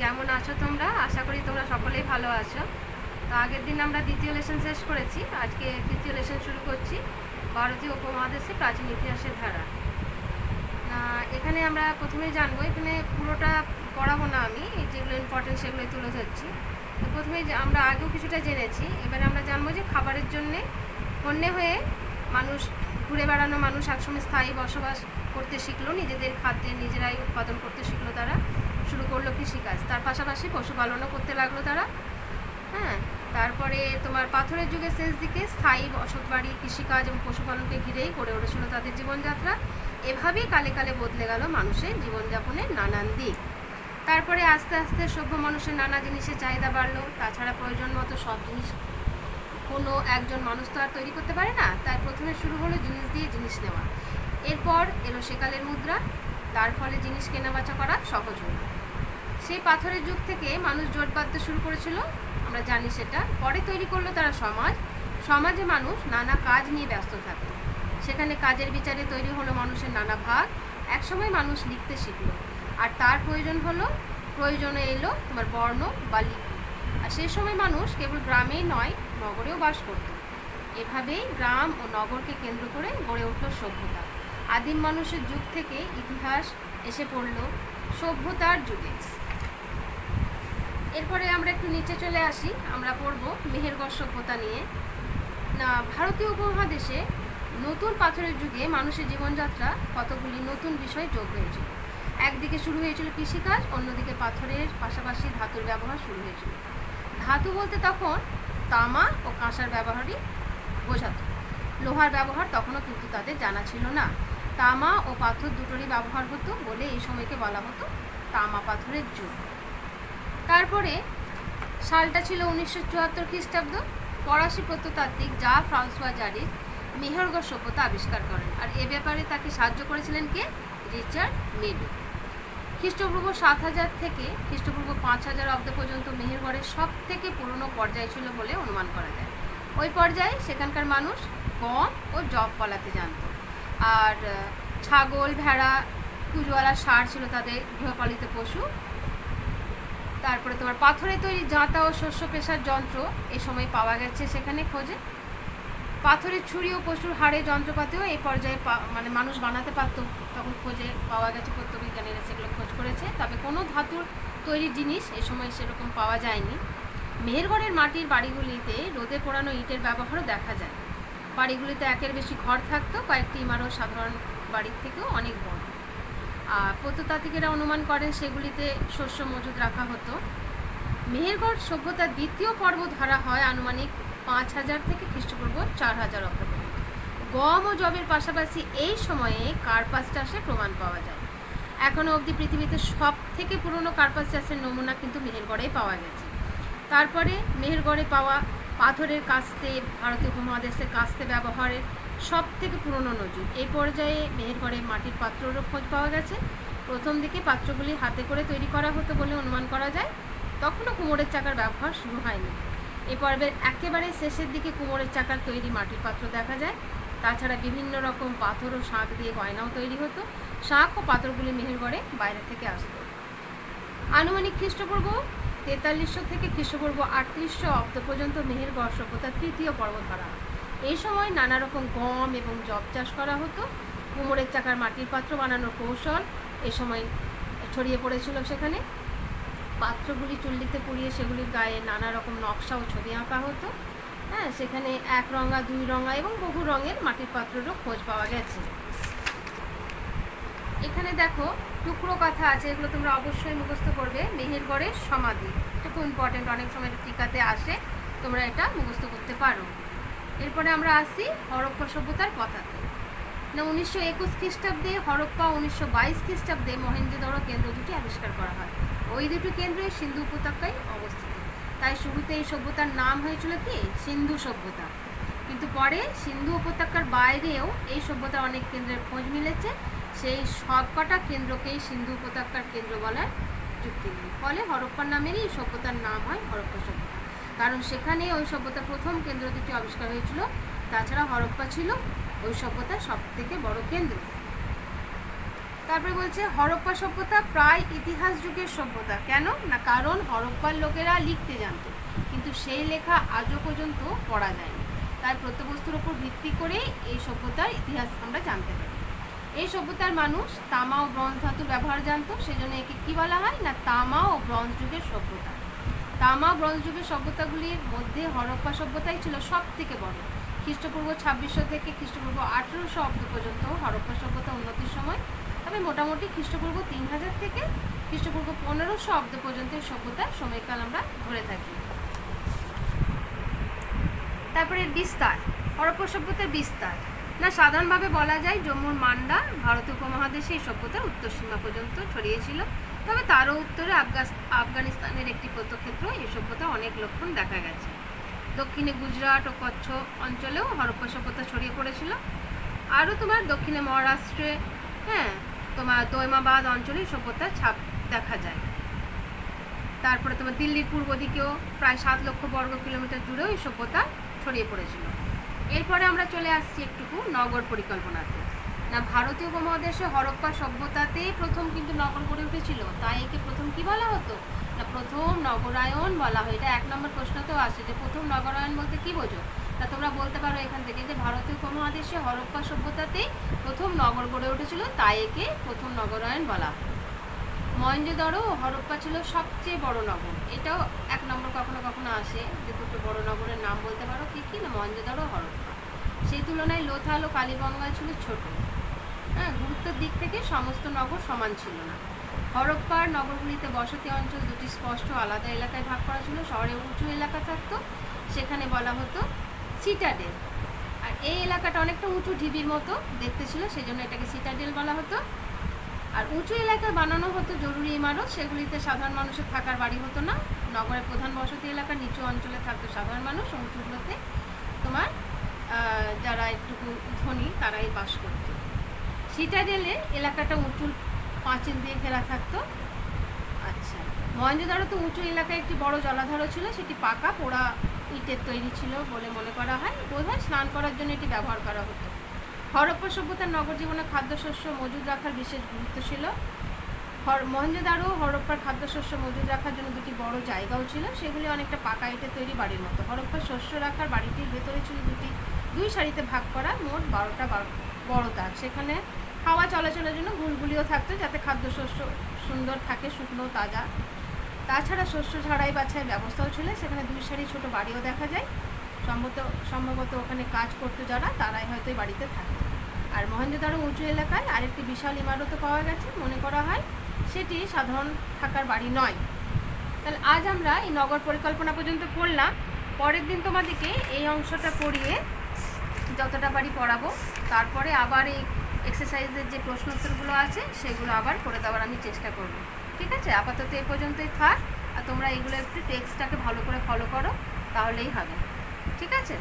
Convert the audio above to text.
কেমন আছো তোমরা? আশা করি তোমরা সকলেই ভালো আছো। তো আগের দিন আমরা দ্বিতীয় লেসন শেষ করেছি। আজকে তৃতীয় লেসন শুরু করছি ভারতীয় উপমহাদেশে প্রাচীন ইতিহাসের ধারা। এখানে আমরা প্রথমে জানব, এখানে পুরোটা পড়াবো না আমি, যেগুলো ইম্পর্টেন্ট সেগুলোই তুলে ধরছি। তো প্রথমে আমরা আগেও কিছুটা জেনেছি, এবারে আমরা জানব যে খাবারের জন্যে পণ্যে হয়ে মানুষ, ঘুরে বেড়ানো মানুষ একসময় স্থায়ী বসবাস করতে শিখলো, নিজেদের খাদ্যে নিজেরাই উৎপাদন করতে শিখলো তারা। শুরু করল কৃষিকাজ। তার পাশাপাশি পশুপালনও করতে লাগল তারা। হ্যাঁ তারপরে তোমার পাথরের যুগের শেষ দিকে স্থায়ী বসতবাড়ি, কৃষিকাজ এবং পশুপালনকে ঘিরেই গড়ে উঠেছিল তাদের জীবনযাত্রা। এভাবেই কালে কালে বদলে গেল মানুষের জীবনযাপনের নানান দিক। তারপরে আস্তে আস্তে সভ্য মানুষের নানা জিনিসের চাহিদা বাড়লো। তাছাড়া প্রয়োজন মতো সব জিনিস কোনো একজন মানুষ তো আর তৈরি করতে পারে না। তাই প্রথমে শুরু হলো জিনিস দিয়ে জিনিস নেওয়া। এরপর এলো সেকালের মুদ্রা। তার ফলে জিনিস কেনাবেচা করা সহজ হলো। সেই পাথরের যুগ থেকে মানুষ জোট বাঁধতে শুরু করেছিল, আমরা জানি সেটা। পরে তৈরি করল তারা সমাজ। সমাজে মানুষ নানা কাজ নিয়ে ব্যস্ত থাকতো সেখানে কাজের বিচারে তৈরি হলো মানুষের নানা ভাগ। একসময় মানুষ লিখতে শিখলো। আর তার প্রয়োজন হলো, প্রয়োজনে এলো তোমার বর্ণ বা লিপি। আর সেই সময় মানুষ কেবল গ্রামেই নয়, নগরেও বাস করত। এভাবেই গ্রাম ও নগরকে কেন্দ্র করে গড়ে উঠল সভ্যতা। আদিম মানুষের যুগ থেকে ইতিহাস এসে পড়ল সভ্যতার যুগে। এরপরে আমরা একটু নিচে চলে আসি। আমরা পড়ব মেহেরগড় সভ্যতা নিয়ে। না, ভারতীয় উপমহাদেশে নতুন পাথরের যুগে মানুষের জীবনযাত্রা কতগুলি নতুন বিষয় যোগ হয়েছিল? একদিকে শুরু হয়েছিল কৃষিকাজ, অন্যদিকে পাথরের পাশাপাশি ধাতুর ব্যবহার শুরু হয়েছিল। ধাতু বলতে তখন তামা ও কাঁসার ব্যবহারই বোঝাতো। লোহার ব্যবহার তখনও কিন্তু তাদের জানা ছিল না। তামা ও পাথর দুটোরই ব্যবহার হতো বলে এই সময়কে বলা হতো তামা পাথরের যুগ। তারপরে সালটা ছিল উনিশশো চুয়াত্তর খ্রিস্টাব্দ, ফরাসি প্রত্নতাত্ত্বিক যা ফ্রান্সোয়া জারির মেহরগড় সভ্যতা আবিষ্কার করেন। আর এ ব্যাপারে তাকে সাহায্য করেছিলেন কে? রিচার্ড মেডু খ্রিস্টপূর্ব সাত হাজার থেকে খ্রিস্টপূর্ব পাঁচ হাজার অব্দ পর্যন্ত মেহেরগড়ের সব থেকে পুরনো পর্যায় ছিল বলে অনুমান করা যায়। ওই পর্যায়ে সেখানকার মানুষ গম ও জব ফলাতে জানত। আর ছাগল, ভেড়া কুজওয়ালা সার ছিল তাদের গৃহপালিত পশু। তারপরে তোমার পাথরে তৈরি জাঁতা ও শস্য পেশার যন্ত্র এ সময় পাওয়া গেছে সেখানে খোঁজে। পাথরের ছুরি ও পশুর হাড়ে যন্ত্রপাতিও এই পর্যায়ে মানে মানুষ বানাতে পারতো। তখন খোঁজে পাওয়া গেছে প্রত্যবিজ্ঞানীরা সেগুলো খোঁজ করেছে। তবে কোনো ধাতুর তৈরি জিনিস এ সময় সেরকম পাওয়া যায়নি। মেহেরগড়ের মাটির বাড়িগুলিতে রোদে পোড়ানো ইটের ব্যবহারও দেখা যায়। বাড়িগুলিতে একের বেশি ঘর থাকতো। কয়েকটি ইমারত সাধারণ বাড়ির থেকেও অনেক বড়। প্রত্নতাত্ত্বিকেরা অনুমান করেন সেগুলিতে শস্য মজুদ রাখা হতো। মেহেরগড় সভ্যতার দ্বিতীয় পর্ব ধরা হয় আনুমানিক পাঁচ হাজার থেকে খ্রিস্টপূর্ব চার হাজার অব্দ গম ও জবের পাশাপাশি এই সময়ে কার্পাস চাষের প্রমাণ পাওয়া যায়। এখনও অবধি পৃথিবীতে সব থেকে পুরনো কার্পাস চাষের নমুনা কিন্তু মেহেরগড়েই পাওয়া গেছে। তারপরে মেহেরগড়ে পাওয়া পাথরের কাস্তে, ভারতীয় উপমহাদেশে কাস্তে ব্যবহারের সব থেকে পুরনো নজির। এই পর্যায়ে মেহেরগড়ে মাটির পাত্ররও খোঁজ পাওয়া গেছে। প্রথম দিকে পাত্রগুলি হাতে করে তৈরি করা হতো বলে অনুমান করা যায়। তখনও কুমোরের চাকার ব্যবহার শুরু হয়নি। এই পর্বের একেবারে শেষের দিকে কুমোরের চাকার তৈরি মাটির পাত্র দেখা যায়। তাছাড়া বিভিন্ন রকম পাথর ও শাঁখ দিয়ে গয়নাও তৈরি হতো। শাঁখ ও পাথরগুলি মেহেরগড়ে বাইরে থেকে আসতো। আনুমানিক খ্রিস্টপূর্ব তেতাল্লিশশো থেকে খ্রিস্টপূর্ব আটত্রিশশো অব্দ পর্যন্ত মেহেরগড় সভ্যতার তৃতীয় পর্ব ধরা হয় এই সময় নানা রকম গম এবং জব চাষ করা হতো। কুমোরের চাকার মাটির পাত্র বানানোর কৌশল এ সময় ছড়িয়ে পড়েছিল সেখানে। পাত্রগুলি চুল্লিতে পুড়িয়ে সেগুলির গায়ে নানা রকম নকশা ও ছবি আঁকা হতো। হ্যাঁ সেখানে এক রঙা, দুই রঙা এবং বহু রঙের মাটির পাত্রেরও খোঁজ পাওয়া গেছে। এখানে দেখো টুকরো কথা আছে, এগুলো তোমরা অবশ্যই মুখস্থ করবে। মেহেরগড়ের সমাধি। এটা খুব ইম্পর্টেন্ট অনেক সময় টিকাতে আসে, তোমরা এটা মুখস্থ করতে পারো। এরপরে আমরা আসি হরপ্পা সভ্যতার কথাতে। না, উনিশশো একুশ খ্রিস্টাব্দে হরপ্পা উনিশশো বাইশ খ্রিস্টাব্দে মহেঞ্জোদড়ো কেন্দ্র দুটি আবিষ্কার করা হয়। ওই দুটি কেন্দ্রে সিন্ধু উপত্যকায় অবস্থিত। তাই শুরুতে এই সভ্যতার নাম হয়েছিল কি? সিন্ধু সভ্যতা। কিন্তু পরে সিন্ধু উপত্যকার বাইরেও এই সভ্যতার অনেক কেন্দ্রের খোঁজ মিলেছে। সেই সবকটা কেন্দ্রকেই সিন্ধু উপত্যকার কেন্দ্র বলার যুক্তি নেই। ফলে হরপ্পার নামেরই এই সভ্যতার নাম হয় হরপ্পা সভ্যতা। কারণ সেখানে ওই সভ্যতার প্রথম কেন্দ্র দুটি আবিষ্কার হয়েছিল। তাছাড়া হরপ্পা ছিল ওই সভ্যতার সব থেকে বড় কেন্দ্র। তারপরে বলছে, হরপ্পা সভ্যতা প্রায় ইতিহাস যুগের সভ্যতা। কেন? না, কারণ হরপ্পার লোকেরা লিখতে জানতো, কিন্তু সেই লেখা আজও পর্যন্ত পড়া যায়নি। তাই প্রত্যবস্তুর উপর ভিত্তি করে এই সভ্যতার ইতিহাস আমরা জানতে পারি। এই সভ্যতার মানুষ তামা ও ব্রঞ্জ ধাতুর ব্যবহার জানতো, সেজন্য একে কি বলা হয়? না, তামা ও ব্রঞ্জ যুগের সভ্যতা। তামা ও যুগের সভ্যতাগুলির মধ্যে হরপ্পা সভ্যতাই ছিল সব থেকে বড়। খ্রিস্টপূর্ব ছাব্বিশশো থেকে খ্রিস্টপূর্ব আঠেরোশো অব্দ পর্যন্ত হরপ্পা সভ্যতা উন্নতির সময় তবে মোটামুটি খ্রিস্টপূর্ব তিন হাজার থেকে খ্রিস্টপূর্ব পনেরোশো অব্দ পর্যন্ত সভ্যতার সময়কাল আমরা ধরে থাকি। তারপরে বিস্তার, হরপ্পা সভ্যতার বিস্তার। না, সাধারণভাবে বলা যায় জম্মুর মান্ডা ভারতীয় উপমহাদেশে এই সভ্যতার উত্তর সীমা পর্যন্ত ছড়িয়েছিল তবে তারও উত্তরে আফগানিস্তানের একটি প্রত্যক্ষেত্র এই সভ্যতা অনেক লক্ষণ দেখা গেছে। দক্ষিণে গুজরাট ও কচ্ছ অঞ্চলেও হরপ্পা সভ্যতা ছড়িয়ে পড়েছিল। আরও তোমার দক্ষিণে মহারাষ্ট্রে হ্যাঁ তোমার দৈমাবাদ অঞ্চলে সভ্যতার ছাপ দেখা যায়। তারপরে তোমার দিল্লির পূর্ব দিকেও প্রায় সাত লক্ষ বর্গ কিলোমিটার জুড়েও এই সভ্যতা ছড়িয়ে পড়েছিল। এরপরে আমরা চলে আসছি একটুকু নগর পরিকল্পনাতে। না, ভারতীয় উপমহাদেশে হরপ্পা সভ্যতাতেই প্রথম কিন্তু নগর গড়ে উঠেছিল। তাই একে প্রথম কি বলা হতো? না, প্রথম নগরায়ন বলা হয়। এটা এক নম্বর প্রশ্নতেও আসে যে প্রথম নগরায়ন বলতে কি বোঝো? তা তোমরা বলতে পারো এখান থেকে যে ভারতীয় উপমহাদেশে হরপ্পা সভ্যতাতেই প্রথম নগর গড়ে উঠেছিল, তাই একে প্রথম নগরায়ন বলা হয়। মহেঞ্জোদারো হরপ্পা ছিল সবচেয়ে বড় নগর। এটাও এক নম্বর কখনো কখনো আসে যে দুটো বড় নগরের নাম বলতে পারো। কি কি? না মহেঞ্জোদারো হরপ্পা। সেই তুলনায় লোথাল ও কালীবঙ্গাল ছিল ছোট। হ্যাঁ গুরুত্বের দিক থেকে সমস্ত নগর সমান ছিল না। হরপ্পার নগরগুলিতে বসতি অঞ্চল দুটি স্পষ্ট আলাদা এলাকায় ভাগ করা ছিল। শহরে উঁচু এলাকা থাকতো, সেখানে বলা হতো সিটাডেল আর এই এলাকাটা অনেকটা উঁচু ঢিবির মতো দেখতে ছিল সেই জন্য এটাকে সিটাডেল বলা হতো। আর উঁচু এলাকায় বানানো হতো জরুরি ইমারত, সেগুলিতে সাধারণ মানুষের থাকার বাড়ি হতো না। নগরের প্রধান বসতি এলাকার নিচু অঞ্চলে থাকতো সাধারণ মানুষ উঁচুগুলোতে তোমার যারা একটু ধনী, তারাই বাস করতো। সিটাডেলে এলাকাটা উঁচু পাঁচিল দিয়ে ঘেরা থাকতো। আচ্ছা মহেঞ্জোদারো তো উঁচু এলাকায় একটি বড় জলাধারও ছিল, সেটি পাকা, পোড়া ইটের তৈরি ছিল বলে মনে করা হয়। বোধ হয় স্নান করার জন্য এটি ব্যবহার করা হতো। হরপ্পা সভ্যতার নগর জীবনে খাদ্যশস্য মজুদ রাখার বিশেষ গুরুত্ব ছিল। হর- মহেঞ্জোদারো হরপ্পার খাদ্যশস্য মজুদ রাখার জন্য দুটি বড় জায়গাও ছিল। সেগুলি অনেকটা পাকা ইটের তৈরি বাড়ির মতো। হরপ্পার শস্য রাখার বাড়িটির ভেতরে ছিল দুটি, দুই সারিতে ভাগ করা মোট বারোটা বড় তাক সেখানে হাওয়া চলাচলের জন্য গুলগুলিও থাকতো যাতে খাদ্যশস্য সুন্দর থাকে, শুকনো, তাজা। তাছাড়া শস্য ঝাড়াই বাছাই ব্যবস্থাও ছিল। সেখানে দুই সারি ছোট বাড়িও দেখা যায়। সম্ভবত সম্ভবত ওখানে কাজ করতো যারা, তারাই হয়তো এই বাড়িতে থাকতো। আর মহেন্দ্রদারো উঁচু এলাকায় আরেকটি বিশাল ইমারতও পাওয়া গেছে, মনে করা হয়। সেটি সাধারণ থাকার বাড়ি নয়। তাহলে আজ আমরা এই নগর পরিকল্পনা পর্যন্ত পড়লাম পরের দিন তোমাদেরকে এই অংশটা পড়িয়ে যতটা পারি পড়াবো। তারপরে আবার এই এক্সারসাইজের যে প্রশ্ন উত্তরগুলো আছে, সেগুলো আবার করে দেওয়ার আমি চেষ্টা করব। ঠিক আছে? আপাতত এ পর্যন্তই থাক। আর তোমরা এগুলো একটু টেক্সটটাকে ভালো করে ফলো করো, তাহলেই হবে। ঠিক আছে?